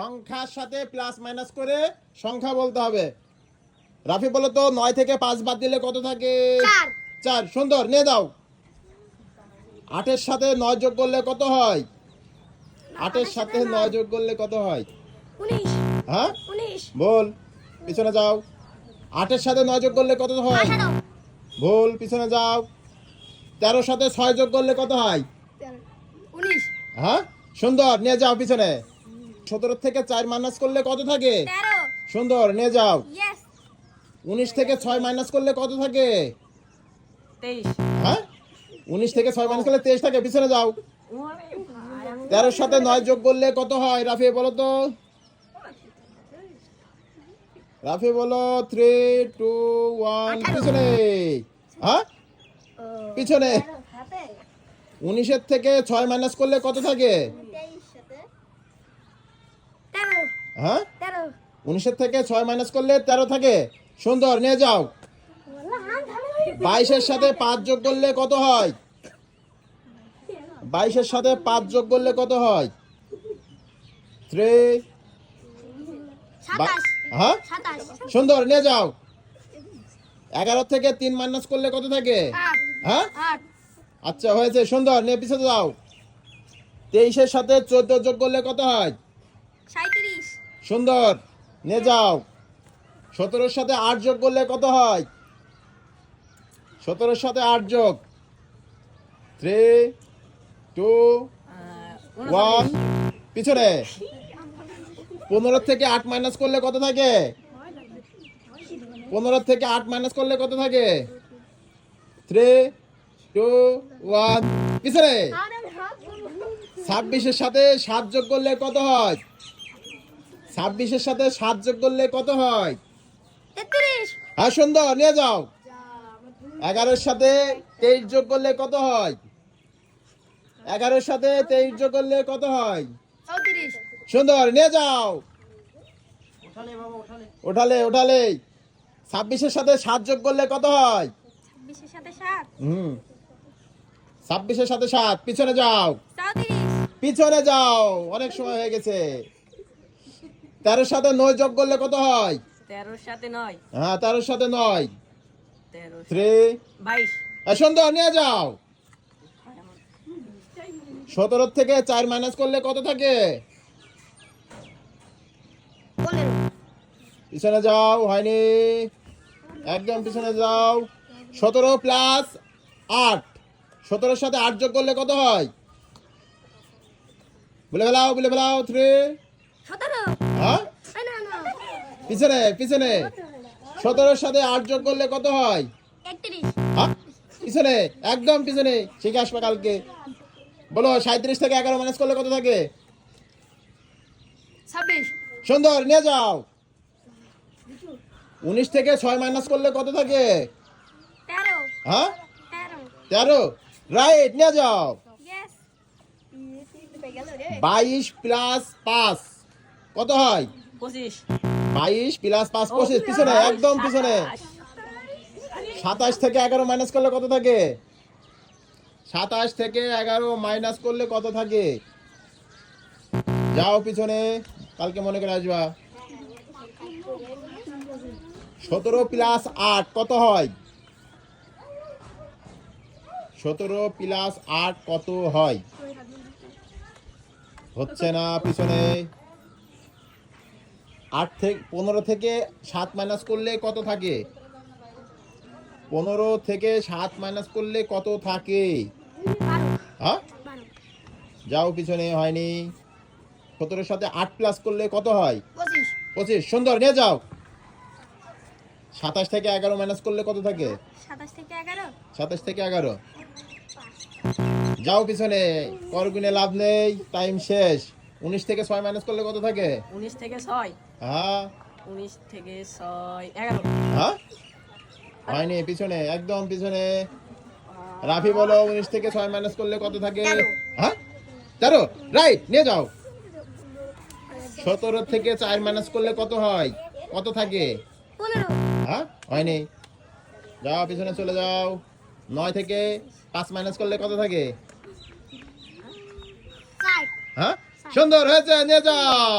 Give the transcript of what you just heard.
সংখ্যার সাথে plus minus করে সংখ্যা বলতে হবে। রাফি বলো তো নয় থেকে পাঁচ বাদ দিলে কত থাকে? চার। সুন্দর নিয়ে দাও। আটের সাথে নয় যোগ করলে কত হয়? আটের সাথে নয় যোগ করলে কত হয়? হ্যাঁ? বল পিছনে যাও। আটের সাথে নয় যোগ করলে কত হয়? ভুল পিছনে যাও। তেরোর সাথে ছয় যোগ করলে কত হয়? হ্যাঁ? সুন্দর নিয়ে যাও পিছনে। সতেরো থেকে চার মাইনাস করলে কত থাকে? সুন্দর নিয়ে যাও। উনিশ থেকে ছয় মাইনাস করলে কত থাকে? হ্যাঁ? উনিশ থেকে ছয় মাইনাস করলে তেইশ থাকে পিছনে যাও। তেরোর সাথে নয় যোগ করলে কত হয়? রাফি বলো তো। রাফি বলো থ্রি টু ওয়ান পিছনে। হ্যাঁ? পিছনে। উনিশের থেকে ছয় মাইনাস করলে কত থাকে তেরো হ্যাঁ? উনিশের থেকে ছয় মাইনাস করলে তেরো থাকে। সুন্দর নিয়ে যাও। বাইশের সাথে পাঁচ যোগ করলে কত হয়? বাইশের সাথে পাঁচ যোগ করলে কত হয়? থ্রি হ্যাঁ? সুন্দর নিয়ে যাও। এগারো থেকে তিন মাইনাস করলে কত থাকে? হ্যাঁ? আচ্ছা হয়েছে সুন্দর নিয়ে পিছনে যাও। তেইশের সাথে চোদ্দ যোগ করলে কত হয়? সুন্দর নিয়ে যাও। সতেরোর সাথে আট যোগ করলে কত হয়? সতেরোর সাথে আট যোগ। থ্রি টু ওয়ান পিছনে। পনেরো থেকে আট মাইনাস করলে কত থাকে? পনেরো থেকে আট মাইনাস করলে কত থাকে? থ্রি টু ওয়ান পিছনে। ছাব্বিশের সাথে সাত যোগ করলে কত হয়? ছাব্বিশের সাথে সাত যোগ করলে কত হয়? হ্যাঁ সুন্দর নিয়ে যাও। এগারোর সাথে তেইশ যোগ করলে কত হয়? এগারোর সাথে তেইশ যোগ করলে কত হয়? সুন্দর নিয়ে যাও। ওঠালে ওঠালে। ছাব্বিশের সাথে সাত যোগ করলে কত হয়? হুম। ছাব্বিশের সাথে সাত পিছনে যাও। পিছনে যাও অনেক সময় হয়ে গেছে। তেরোর সাথে নয় যোগ করলে কত হয়? তেরোর সাথে নয়। হ্যাঁ তেরোর সাথে নয়। থ্রি বাইশ। সুন্দর নিয়ে যাও। সতেরো থেকে চার মাইনাস করলে কত থাকে? পিছনে যাও হয়নি। একদম পিছনে যাও। সতেরো প্লাস আট। সতেরোর সাথে আট যোগ করলে কত হয়? বলে ফেলাও বলে ফেলাও থ্রি সতেরো। হ্যাঁ? পিছনে পিছনে। সতেরোর সাথে আট যোগ করলে কত হয়? হ্যাঁ? পিছনে একদম পিছনে। শিখে আসবে কালকে। বলো সাঁত্রিশ থেকে এগারো মাইনাস করলে কত থাকে? সুন্দর নিয়ে যাও। উনিশ থেকে ছয় মাইনাস করলে কত থাকে? হ্যাঁ? তেরো। তেরো। রাইট নিয়ে যাও। বাইশ প্লাস পাঁচ। কত হয়? পঁচিশ। বাইশ প্লাস পাঁচ পঁচিশ পিছনে একদম পিছনে। সাতাশ থেকে এগারো মাইনাস করলে কত থাকে? সাতাশ থেকে এগারো মাইনাস করলে কত থাকে? যাও পিছনে কালকে মনে করে আসবা। সতেরো প্লাস আট কত হয়? সতেরো প্লাস আট কত হয়? হচ্ছে না পিছনে। আট থেকে পনেরো থেকে সাত মাইনাস করলে কত থাকে? পনেরো থেকে সাত মাইনাস করলে কত থাকে? হ্যাঁ? যাও পিছনে হয়নি। সতেরোর সাথে আট প্লাস করলে কত হয়? পঁচিশ। সুন্দর নিয়ে যাও। সাতাশ থেকে এগারো মাইনাস করলে কত থাকে? সাতাশ থেকে এগারো। সাতাশ থেকে এগারো। যাও পিছনে। করগুনে লাভ নেই। টাইম শেষ। উনিশ থেকে ছয় মাইনাস করলে কত থাকে? উনিশ থেকে ছয়। হ্যাঁ। উনিশ থেকে ছয় এগারো। হ্যাঁ? হয়নি পিছনে একদম পিছনে। রাফি বলো উনিশ থেকে ছয় মাইনাস করলে কত থাকে। হ্যাঁ? তেরো? রাইট নিয়ে যাও। সতেরো থেকে চার মাইনাস করলে কত হয়? কত থাকে? হ্যাঁ? হয়নি। যাও পিছনে চলে যাও। নয় থেকে পাঁচ মাইনাস করলে কত থাকে? চার হ্যাঁ সুন্দর হয়েছে নিয়ে যাও